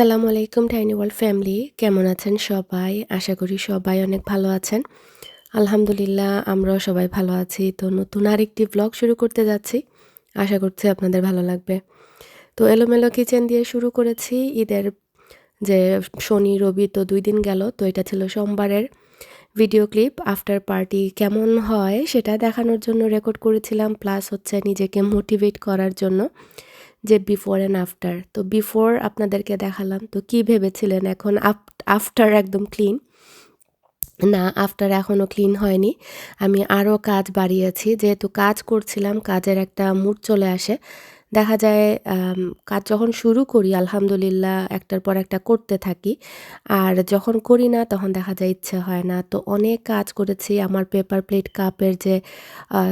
আসসালামু আলাইকুম tiny world family কেমন আছেন সবাই? আশা করি সবাই অনেক ভালো আছেন। আলহামদুলিল্লাহ, আমরাও সবাই ভালো আছি। তো নতুন আরেকটি ব্লগ শুরু করতে যাচ্ছি। আশা করছি আপনাদের ভালো লাগবে। তো এলোমেলো কিচেন দিয়ে শুরু করেছি। ঈদের যে শনি, রবি তো দুই দিন গেল, তো এটা ছিল সোমবারের ভিডিও ক্লিপ আফটার পার্টি কেমন হয় সেটা দেখানোর জন্য রেকর্ড করেছিলাম। প্লাস হচ্ছে নিজেকে মোটিভেট করার জন্য। যে বিফোর অ্যান্ড আফটার তো বিফোর আপনাদেরকে দেখালাম, তো কি ভেবেছিলেন এখন আফটার একদম ক্লিন না আফটার এখনও ক্লিন হয়নি। আমি আরও কাজ বাড়িয়েছি, যেহেতু কাজ করছিলাম, কাজের একটা মুড চলে আসে। দেখা যায় কাজ যখন শুরু করি, আলহামদুলিল্লাহ একটার পর একটা করতে থাকি। আর যখন করি না, তখন দেখা যায় ইচ্ছে হয় না। তো অনেক কাজ করেছি। আমার পেপার প্লেট কাপের যে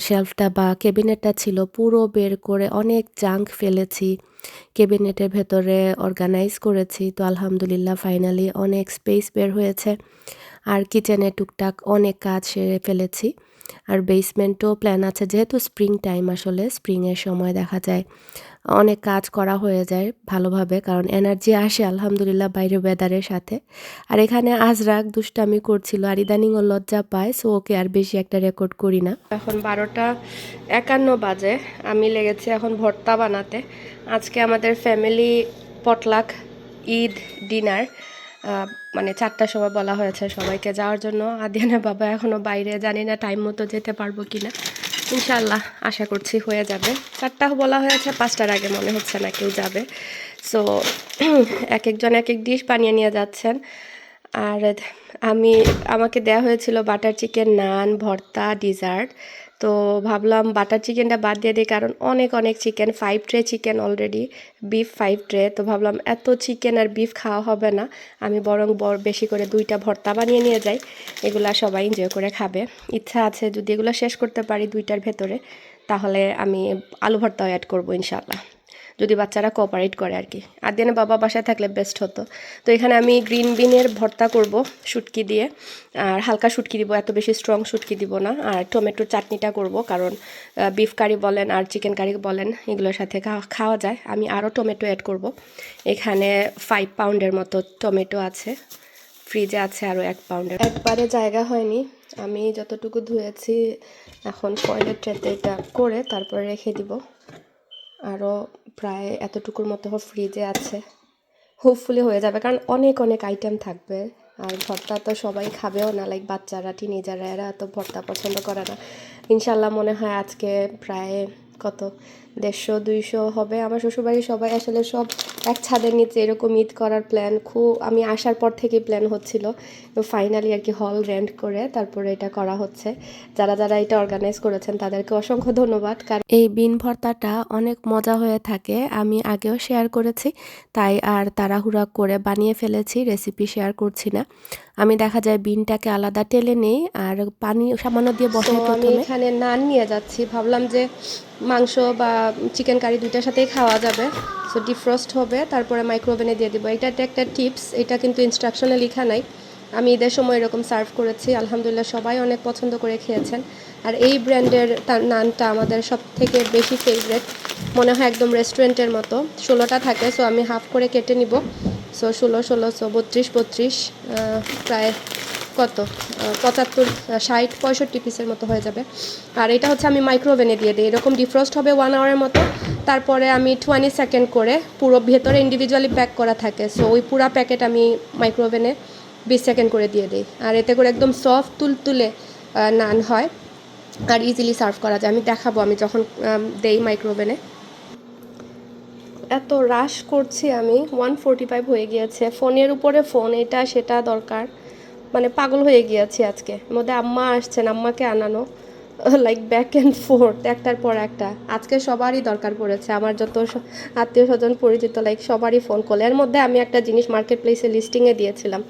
শেলফটা বা কেবিনেটটা ছিল, পুরো বের করে অনেক জাঙ্ক ফেলেছি। কেবিনেটের ভেতরে অর্গানাইজ করেছি। তো আলহামদুলিল্লাহ ফাইনালি অনেক স্পেস বের হয়েছে। আর কিচেনে টুকটাক অনেক কাজ সেরে ফেলেছি। আর বেসমেন্টও প্ল্যান আছে, যেহেতু স্প্রিং টাইম আসলে স্প্রিংয়ের সময় দেখা যায় অনেক কাজ করা হয়ে যায় ভালোভাবে, কারণ এনার্জি আসে আলহামদুলিল্লাহ বাইরে ওয়েদারের সাথে। আর এখানে আজরাক দুষ্টামি করছিল আর ইদানিং ও লজ্জা পায় সো ওকে আর বেশি একটা রেকর্ড করি না। এখন বারোটা একান্ন বাজে, আমি লেগেছি এখন ভর্তা বানাতে। আজকে আমাদের ফ্যামিলি পটলাক ঈদ ডিনার মানে চারটার সময় বলা হয়েছে সবাইকে যাওয়ার জন্য। আদিয়ানের বাবা এখনও বাইরে, জানি না টাইম মতো যেতে পারব কি না ইনশাল্লাহ আশা করছি হয়ে যাবে। চারটা বলা হয়েছে, পাঁচটার আগে মনে হচ্ছে না কেউ যাবে। সো এক একজন এক এক ডিশ বানিয়ে নিয়ে যাচ্ছেন। আর আমি, আমাকে দেয়া হয়েছিল বাটার চিকেন নান ভর্তা ডিজার্ট তো ভাবলাম বাটার চিকেনটা বাদ দিয়ে দিই, কারণ অনেক অনেক chicken five tray chicken already beef five tray তো ভাবলাম এত চিকেন আর বিফ খাওয়া হবে না, আমি বরং বর বেশি করে দুইটা ভর্তা বানিয়ে নিয়ে যাই, এগুলা সবাই এনজয় করে খাবে। ইচ্ছা আছে যদি এগুলো শেষ করতে পারি দুইটার ভেতরে, তাহলে আমি আলু ভর্তাও অ্যাড করব ইনশাল্লাহ যদি বাচ্চারা কোঅপারেট করে আর কি। আর দিনে বাবা বাসায় থাকলে বেস্ট হতো। তো এখানে আমি গ্রিন বিনের ভর্তা করব শুটকি দিয়ে। আর হালকা শুটকি দিব, এত বেশি স্ট্রং শুটকি দিব না। আর টমেটোর চাটনিটা করব, কারণ বিফ কারি বলেন আর চিকেন কারি বলেন, এগুলোর সাথে খাওয়া যায়। আমি আরও টমেটো অ্যাড করব। এখানে ফাইভ পাউন্ডের মতো টমেটো আছে। ফ্রিজে আছে আরও এক পাউন্ডের একবারে জায়গা হয়নি। আমি যতটুকু ধুয়েছি, এখন ফয়েলের ট্রেতে এটা করে তারপরে রেখে দিব। আরও প্রায় এতটুকুর মতো ফ্রিজে আছে। হোপফুলি হয়ে যাবে, কারণ অনেক অনেক আইটেম থাকবে। আর ভর্তা তো সবাই খাবেও না লাইক বাচ্চারা টিনেজাররা এরা তো ভর্তা পছন্দ করে না। ইনশাল্লাহ মনে হয় আজকে প্রায় কত? দেড়শো দুইশো হবে। আমার শ্বশুরবাড়ির সবাই আসলে সব এক ছাদের নিচে এরকম ঈদ করার প্ল্যান খুব আমি আসার পর থেকেই প্ল্যান হচ্ছিল। তো ফাইনালি আর কি হল রেন্ট করে তারপরে এটা করা হচ্ছে। যারা যারা এটা অর্গানাইজ করেছেন তাদেরকে অসংখ্য ধন্যবাদ। কারণ এই বিন ভর্তাটা অনেক মজা হয়ে থাকে। আমি আগেও শেয়ার করেছি তাই আর তাড়াহুড়া করে বানিয়ে ফেলেছি রেসিপি শেয়ার করছি না। আমি দেখা যায় বিনটাকে আলাদা টেলে নেই আর পানি সামান্য দিয়ে বসে আমি এখানে নান নিয়ে যাচ্ছি। ভাবলাম যে মাংস বা চিকেন কারি দুইটার সাথেই খাওয়া যাবে। সো ডিফ্রস্ট হবে, তারপরে মাইক্রোওভেনে দিয়ে দেবো। এটা একটা টিপস এটা কিন্তু ইনস্ট্রাকশনে লেখা নাই। আমি ঈদের সময় এরকম সার্ভ করেছি, আলহামদুলিল্লাহ সবাই অনেক পছন্দ করে খেয়েছেন। আর এই ব্র্যান্ডের নানটা আমাদের সব থেকে বেশি ফেভারেট মনে হয় একদম রেস্টুরেন্টের মতো। ষোলোটা থাকে সো আমি হাফ করে কেটে নিব। সো ষোলো ষোলোশো বত্রিশ বত্রিশ প্রায় কত? পঁচাত্তর ষাট, পঁয়ষট্টি পিসের মতো হয়ে যাবে। আর এটা হচ্ছে আমি মাইক্রোওভেনে দিয়ে দিই। এরকম ডিফ্রস্ট হবে ওয়ান আওয়ারের মতো। তারপরে আমি টোয়েন্টি সেকেন্ড করে পুরো ভেতরে ইন্ডিভিজুয়ালি প্যাক করা থাকে। সো ওই পুরো প্যাকেট আমি মাইক্রোওভেনে বিশ সেকেন্ড করে দিয়ে দিই। আর এতে করে একদম সফট তুল তুলে নান হয়। আর ইজিলি সার্ভ করা যায়। আমি দেখাবো, আমি যখন দেই মাইক্রোওভেনে এত রাশ করছি আমি। ওয়ান ফোরটি ফাইভ হয়ে গিয়েছে। ফোনের উপরে ফোন এটা, সেটা দরকার। মানে পাগল হয়ে গিয়েছি আজকে। মধ্যে আম্মা আসছেন, আম্মাকে আনানো লাইক ব্যাক অ্যান্ড ফোর্থ একটার পর একটা। আজকে সবারই দরকার পড়েছে, আমার যত আত্মীয় স্বজন পরিচিত লাইক সবারই ফোন করলে এর মধ্যে আমি একটা জিনিস মার্কেট প্লেসে লিস্টিংয়ে দিয়েছিলাম।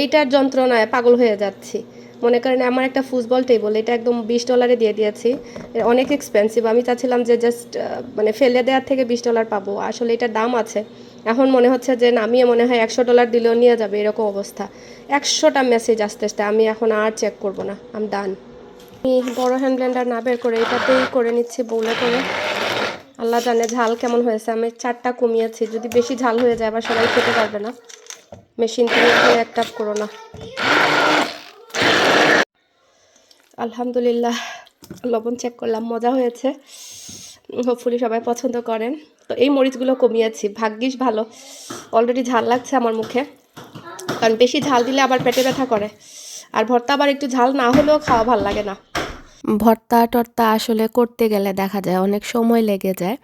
এইটার যন্ত্রণায় পাগল হয়ে যাচ্ছি। মনে করেন আমার একটা ফুটবল টেবল এটা একদম বিশ ডলারে দিয়ে দিয়েছি। অনেক এক্সপেন্সিভ আমি চাচ্ছিলাম যে জাস্ট মানে ফেলে দেওয়ার থেকে বিশ ডলার পাবো। আসলে এটার দাম আছে। এখন মনে হচ্ছে যে নামিয়ে মনে হয় একশো ডলার দিলেও নিয়ে যাবে এরকম অবস্থা। একশোটা মেসেজ আসতে আসতে আমি এখন আর চেক করব না আম ডান আমি বড় হ্যান্ড ব্লেন্ডার না বের করে এটাতেই করে নিচ্ছি, বলে করে। আল্লাহ জানে ঝাল কেমন হয়েছে, আমি চারটা কমিয়েছি, যদি বেশি ঝাল হয়ে যায় আবার সবাই খেতে পারবে না। মেশিন থেকে এক কাপ করো না। আলহামদুলিল্লাহ, লবণ চেক করলাম, মজা হয়েছে। হোপফুলি সবাই পছন্দ করেন। তো এই মরিচগুলো কমিয়েছি। ভাগ্যিস ভালো। অলরেডি ঝাল লাগছে আমার মুখে। কারণ বেশি ঝাল দিলে আবার পেটে ব্যথা করে। আর ভর্তা আবার একটু ঝাল না হলেও খাওয়া ভালো লাগে না। ভর্তা টর্তা আসলে করতে গেলে দেখা যায় অনেক সময় লেগে যায়।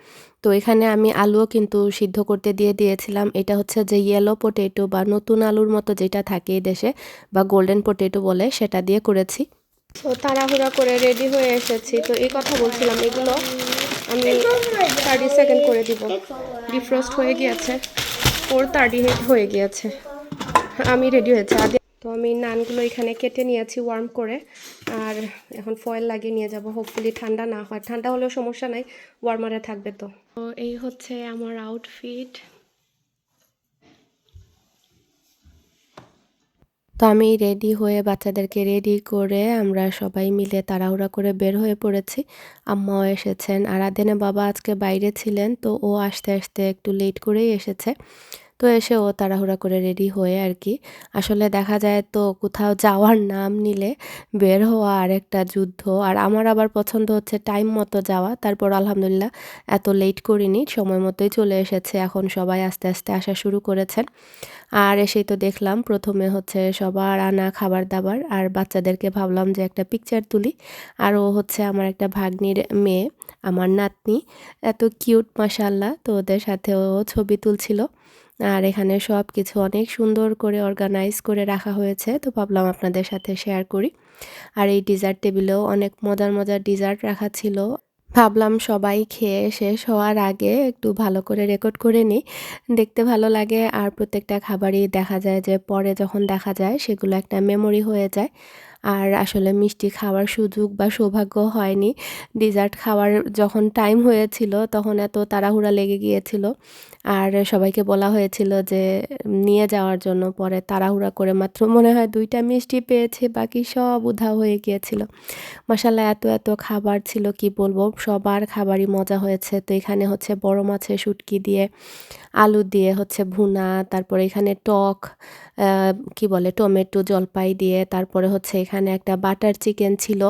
তো এখানে আমি আলুও কিন্তু সিদ্ধ করতে দিয়ে দিয়েছিলাম। এটা হচ্ছে যে ইয়েলো পটেটো বা নতুন আলুর মতো যেটা থাকে এই দেশে, বা গোল্ডেন পটেটো বলে, সেটা দিয়ে করেছি। তো তাড়াহুড়া করে রেডি হয়ে এসেছি। তো এই কথা বলছিলাম, এগুলো আমি থার্টি সেকেন্ড করে দিব। ডিফ্রস্ট হয়ে গিয়েছে ফোর থার্টি হয়ে গিয়েছে। আমি রেডি হয়েছে। আগে তো আমি নানগুলো এখানে কেটে নিয়েছি ওয়ার্ম করে, আর এখন ফয়েল লাগিয়ে নিয়ে যাব। হোপফুলি ঠান্ডা না হয়। ঠান্ডা হলেও সমস্যা নাই ওয়ার্মারে থাকবে তো। তো এই হচ্ছে আমার আউটফিট তো আমি রেডি হয়ে বাচ্চাদেরকে রেডি করে আমরা সবাই মিলে তাড়াহুড়া করে বের হয়ে পড়েছি। আম্মাও এসেছেন। আর আদেনে বাবা আজকে বাইরে ছিলেন, তো ও আসতে আসতে একটু লেট করেই এসেছে। তো এসে ও তাড়াহুড়া করে রেডি হয়ে আর কি আসলে দেখা যায় তো কোথাও যাওয়ার নাম নিলে বের হওয়া আর একটা যুদ্ধ। আর আমার আবার পছন্দ হচ্ছে টাইম মতো যাওয়া। তারপর আলহামদুলিল্লাহ এত লেট করিনি, সময় মতোই চলে এসেছে। এখন সবাই আস্তে আস্তে আসা শুরু করেছেন। আর এসেই তো দেখলাম প্রথমে হচ্ছে সবার আনা খাবার দাবার। আর বাচ্চাদেরকে ভাবলাম যে একটা পিকচার তুলি। আর ও হচ্ছে আমার একটা ভাগ্নির মেয়ে, আমার নাতনি। এত কিউট মাসাল্লাহ তো ওদের সাথে ও ছবি তুলছিল। আর এখানে সব কিছু অনেক সুন্দর করে অর্গানাইজ করে রাখা হয়েছে। তো ভাবলাম আপনাদের সাথে শেয়ার করি। আর এই ডিজার্ট টেবিলেও অনেক মজার মজার ডিজার্ট রাখা ছিল। ভাবলাম সবাই খেয়ে শেষ হওয়ার আগে একটু ভালো করে রেকর্ড করে নিই। দেখতে ভালো লাগে আর প্রত্যেকটা খাবারই দেখা যায় যে পরে যখন দেখা যায় সেগুলো একটা মেমোরি হয়ে যায়। আর আসলে মিষ্টি খাওয়ার সুযোগ বা সৌভাগ্য হয়নি। ডিজার্ট খাওয়ার যখন টাইম হয়েছিল তখন এত তাড়াহুড়া লেগে গিয়েছিল। আর সবাইকে বলা হয়েছিল যে নিয়ে যাওয়ার জন্য পরে তাড়াহুড়া করে মাত্র মনে হয় দুইটা মিষ্টি পেয়েছে, বাকি সব উধাও হয়ে গিয়েছিল। মশালা এত এত খাবার ছিল, কি বলব? সবার খাবারই মজা হয়েছে। তো এখানে হচ্ছে বড় মাছের শুটকি দিয়ে, আলু দিয়ে হচ্ছে ভুনা, তারপরে এখানে টক কি বলে, টমেটো, জলপাই দিয়ে, তারপরে হচ্ছে এখানে একটা বাটার চিকেন ছিল।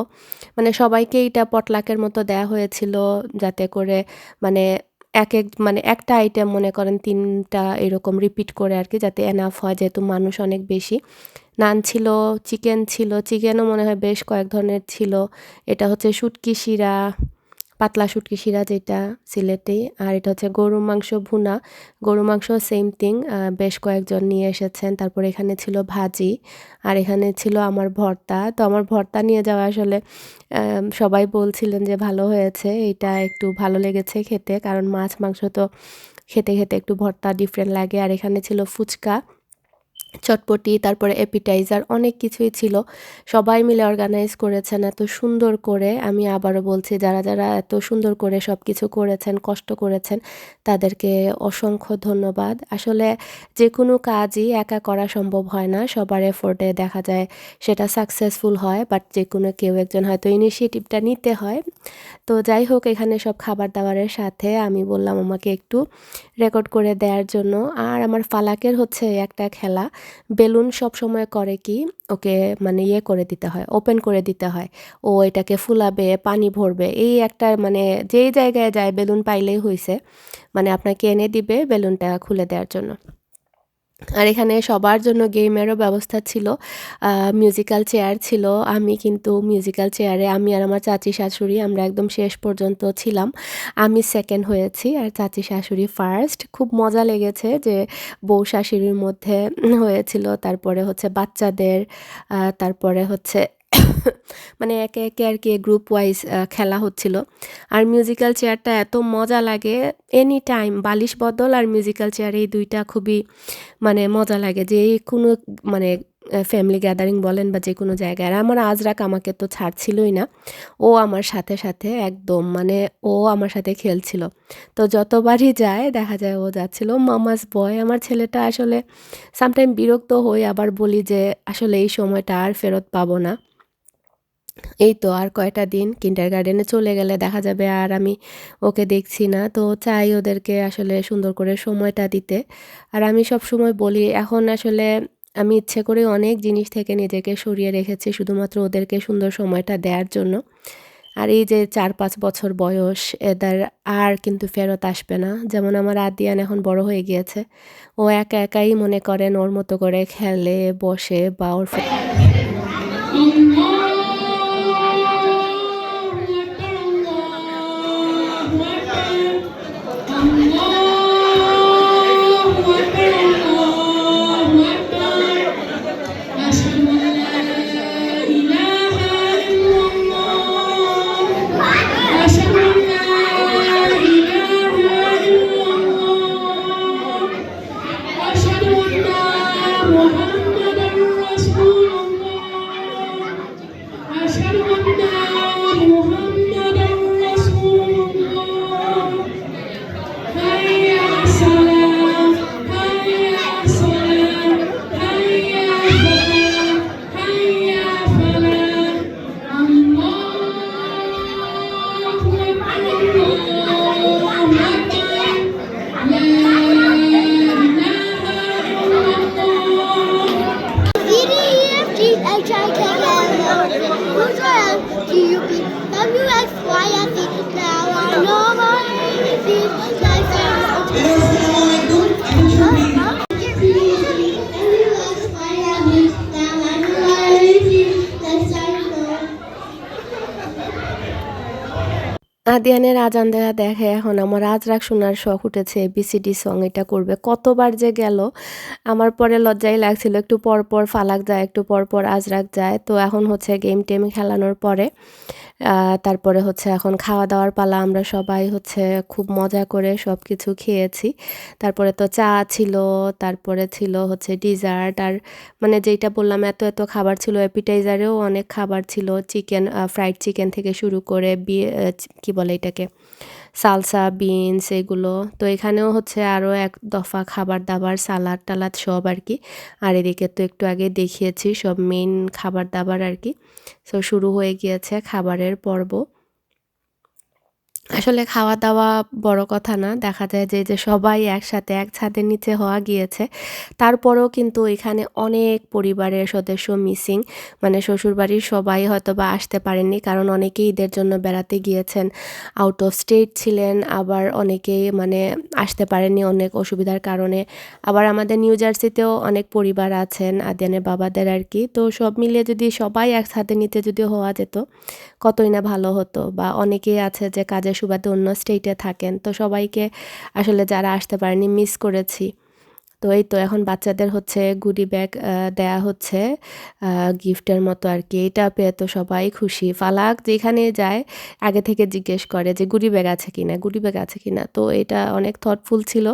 মানে সবাইকে এটা পটলাকের মতো দেয়া হয়েছিল যাতে করে মানে এক এক মানে একটা আইটেম মনে করেন তিনটা এরকম রিপিট করে আর কি যাতে এনাফ হয়, যেহেতু মানুষ অনেক বেশি। নান ছিল চিকেন ছিল চিকেনও মনে হয় বেশ কয়েক ধরনের ছিল। এটা হচ্ছে শুটকি শিরা পাতলা শুটকি শিরা যেটা সিলেটে, আর এটা হচ্ছে গরু মাংস ভুনা। গরু মাংস সেম থিং বেশ কয়েকজন নিয়ে এসেছেন। তারপর এখানে ছিল ভাজি, আর এখানে ছিল আমার ভর্তা। তো আমার ভর্তা নিয়ে যাওয়া আসলে সবাই বলছিলেন যে ভালো হয়েছে, এটা একটু ভালো লেগেছে খেতে। কারণ মাছ মাংস তো খেতে খেতে একটু ভর্তা ডিফারেন্ট লাগে। আর এখানে ছিল ফুচকা। চটপটি, তারপরে অ্যাপিটাইজার অনেক কিছুই ছিল। সবাই মিলে অর্গানাইজ করেছেন এত সুন্দর করে। আমি আবারও বলছি, যারা যারা এত সুন্দর করে সব কিছু করেছেন, কষ্ট করেছেন, তাদেরকে অসংখ্য ধন্যবাদ। আসলে যে কোনো কাজই একা করা সম্ভব হয় না। সবার এফোর্টে দেখা যায় সেটা সাকসেসফুল হয় বাট যে কোনো কেউ একজন হয়তো ইনিশিয়েটিভটা নিতে হয়। তো যাই হোক, এখানে সব খাবার দাবারের সাথে আমি বললাম, আমাকে একটু রেকর্ড করে দেওয়ার জন্য। আর আমার ফালাকের হচ্ছে একটা খেলা। বেলুন সব সময় করে কি, ওকে মানে ইয়ে করে দিতে হয় ওপেন করে দিতে হয়। ও এটাকে ফুলাবে, পানি ভরবে, এই একটা মানে যেই জায়গায় যায় বেলুন পাইলেই হয়েছে মানে আপনাকে এনে দিবে বেলুনটা খুলে দেওয়ার জন্য। আর এখানে সবার জন্য গেমেরও ব্যবস্থা ছিল মিউজিক্যাল চেয়ার ছিল। আমি কিন্তু মিউজিক্যাল চেয়ারে আমি আর আমার চাচি শাশুড়ি আমরা একদম শেষ পর্যন্ত ছিলাম। আমি সেকেন্ড হয়েছি আর চাচি শাশুড়ি ফার্স্ট খুব মজা লেগেছে যে বউ শাশুড়ির মধ্যে হয়েছিল। তারপরে হচ্ছে বাচ্চাদের তারপরে হচ্ছে মানে একে একে আর কি গ্রুপ ওয়াইজ খেলা হচ্ছিল। আর মিউজিক্যাল চেয়ারটা এত মজা লাগে এনি টাইম বালিশ বদল আর মিউজিক্যাল চেয়ার এই দুইটা খুবই মানে মজা লাগে। যে কোনো মানে ফ্যামিলি গ্যাদারিং বলেন বা যে কোনো জায়গায়। আর আমার আজরাক আমাকে তো ছাড়ছিলই না। ও আমার সাথে সাথে একদম মানে ও আমার সাথে খেলছিল। তো যতবারই যায়, দেখা যায় ও যাচ্ছিল। মামাস বয় আমার ছেলেটা আসলে সামটাইম বিরক্ত হই, আবার বলি যে আসলে এই সময়টা আর ফেরত পাবো না। এই তো আর কয়টা দিন কিন্ডার গার্ডেনে চলে গেলে দেখা যাবে আর আমি ওকে দেখছি না। তো চাই ওদেরকে আসলে সুন্দর করে সময়টা দিতে। আর আমি সব সময় বলি, এখন আসলে আমি ইচ্ছে করে অনেক জিনিস থেকে নিজেকে সরিয়ে রেখেছি শুধুমাত্র ওদেরকে সুন্দর সময়টা দেওয়ার জন্য। আর এই যে চার পাঁচ বছর বয়স, এদের আর কিন্তু ফেরত আসবে না। যেমন আমার আদিয়ান এখন বড় হয়ে গিয়েছে। ও একা একাই মনে করেন ওর মতো করে খেলে, বসে বা ওর আদিয়ানের আজান দেয়া দেখে এখন আমার রাগ শোনার শখ উঠেছে বিসিডি সং এটা করবে। কতবার যে গেল, আমার পরে লজ্জাই লাগছিল। একটু পর পর ফালাক যায়, একটু পর পর আজরাক যায়। তো এখন হচ্ছে গেম টেম খেলানোর পরে তারপরে হচ্ছে এখন খাওয়া দাওয়ার পালা। আমরা সবাই হচ্ছে খুব মজা করে সব কিছু খেয়েছি। তারপরে তো চা ছিল, তারপরে ছিল হচ্ছে ডিজার্ট আর মানে যেটা বললাম, এত এত খাবার ছিল। অ্যাপিটাইজারেও অনেক খাবার ছিল। চিকেন ফ্রাইড চিকেন থেকে শুরু করে, বিয়ে বলে এটাকে। সালসা, বিনস এগুলো। তো এখানেও হচ্ছে আরও এক দফা খাবার দাবার, সালাদ টালাদ সব আর কি। আর এদিকে তো একটু আগে দেখিয়েছি সব মেন খাবার দাবার আর কি। সো শুরু হয়ে গিয়েছে খাবারের পর্ব। আসলে খাওয়া দাওয়া বড় কথা না। দেখা যায় যে যে সবাই একসাথে এক ছাদের নিচে হওয়া গিয়েছে। তারপরেও কিন্তু এখানে অনেক পরিবারের সদস্য মিসিং। মানে শ্বশুরবাড়ির সবাই হয়তো বা আসতে পারেননি, কারণ অনেকেই ঈদের জন্য বেড়াতে গিয়েছেন। আউট অফ স্টেট ছিলেন, আবার অনেকেই মানে আসতে পারেননি অনেক অসুবিধার কারণে। আবার আমাদের নিউ জার্সিতেও অনেক পরিবার আছেন, আদিয়ানের বাবাদের আর কি তো সব মিলিয়ে যদি সবাই এক ছাদের নিচে যদি হওয়া যেত, কতই না ভালো হতো। বা অনেকেই আছে যে কাজের সুবাদে অন্য স্টেটে থাকেন। তো সবাইকে আসলে যারা আসতে পারেনি মিস করেছি। তো এই তো এখন বাচ্চাদের হচ্ছে গুডি ব্যাগ দেয়া হচ্ছে গিফটের মতো আর কি এটা পেয়ে তো সবাই খুশি। ফালাক যেখানে যায়, আগে থেকে জিজ্ঞেস করে যে গুডি ব্যাগ আছে কি না গুডি ব্যাগ আছে কি না তো এটা অনেক থটফুল ছিল।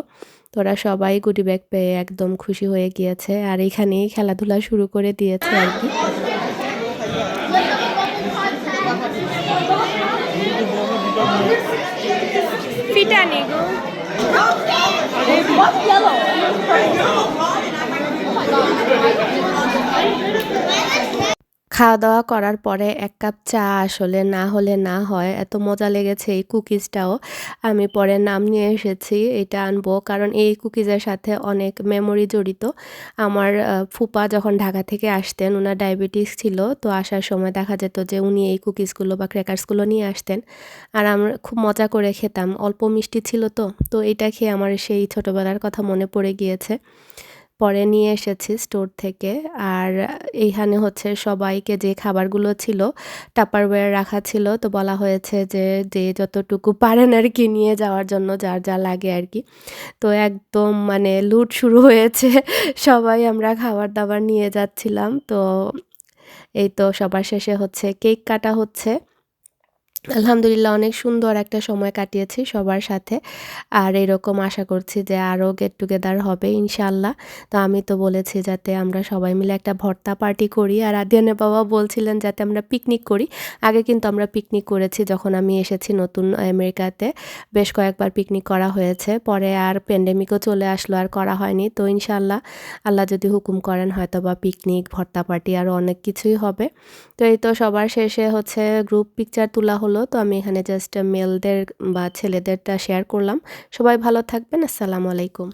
তোরা সবাই গুডি ব্যাগ পেয়ে একদম খুশি হয়ে গিয়েছে। আর এখানেই খেলাধুলা শুরু করে দিয়েছে আর কি What What's yellow? খাওয়া দাওয়া করার পরে এক কাপ চা আসলে না হলে না হয়। এত মজা লেগেছে এই কুকিজটাও। আমি পরে নাম নিয়ে এসেছি, এটা আনব। কারণ এই কুকিজের সাথে অনেক মেমোরি জড়িত। আমার ফুপা যখন ঢাকা থেকে আসতেন ওনার ডায়াবেটিস ছিল, তো আসার সময় দেখা যেত যে উনি এই কুকিজগুলো বা ক্র্যাকার্সগুলো নিয়ে আসতেন। আর আমরা খুব মজা করে খেতাম। অল্প মিষ্টি ছিল তো তো এটা খেয়ে আমার সেই ছোটোবেলার কথা মনে পড়ে গিয়েছে। পরে নিয়ে এসেছি স্টোর থেকে। আর এইখানে হচ্ছে সবাইকে যে খাবারগুলো ছিল টাপারওয়্যার রাখা ছিল, তো বলা হয়েছে যে যে যতটুকু পারেন আর কি নিয়ে যাওয়ার জন্য যার যা লাগে আর কি। তো একদম মানে লুট শুরু হয়েছে, সবাই আমরা খাবার দাবার নিয়ে যাচ্ছিলাম। তো এই তো সবার শেষে হচ্ছে কেক কাটা হচ্ছে। আলহামদুলিল্লাহ, অনেক সুন্দর একটা সময় কাটিয়েছি সবার সাথে। আর এরকম আশা করছি যে আরও গেট টুগেদার হবে ইনশাল্লাহ তো আমি তো বলেছি যাতে আমরা সবাই মিলে একটা ভর্তা পার্টি করি। আর আদিয়ানের বাবা বলছিলেন যাতে আমরা পিকনিক করি। আগে কিন্তু আমরা পিকনিক করেছি যখন আমি এসেছি নতুন আমেরিকাতে। বেশ কয়েকবার পিকনিক করা হয়েছে। পরে আর প্যান্ডেমিকও চলে আসলো, আর করা হয়নি। তো ইনশাল্লাহ আল্লাহ যদি হুকুম করেন হয়তো বা পিকনিক ভর্তা পার্টি আরও অনেক কিছুই হবে। তো এই তো সবার শেষে হচ্ছে গ্রুপ পিকচার তোলা হলো, তো আমি এখানে জাস্ট মেলদের বা ছেলেদেরটা শেয়ার করলাম। সবাই ভালো থাকবেন, আসসালামু আলাইকুম।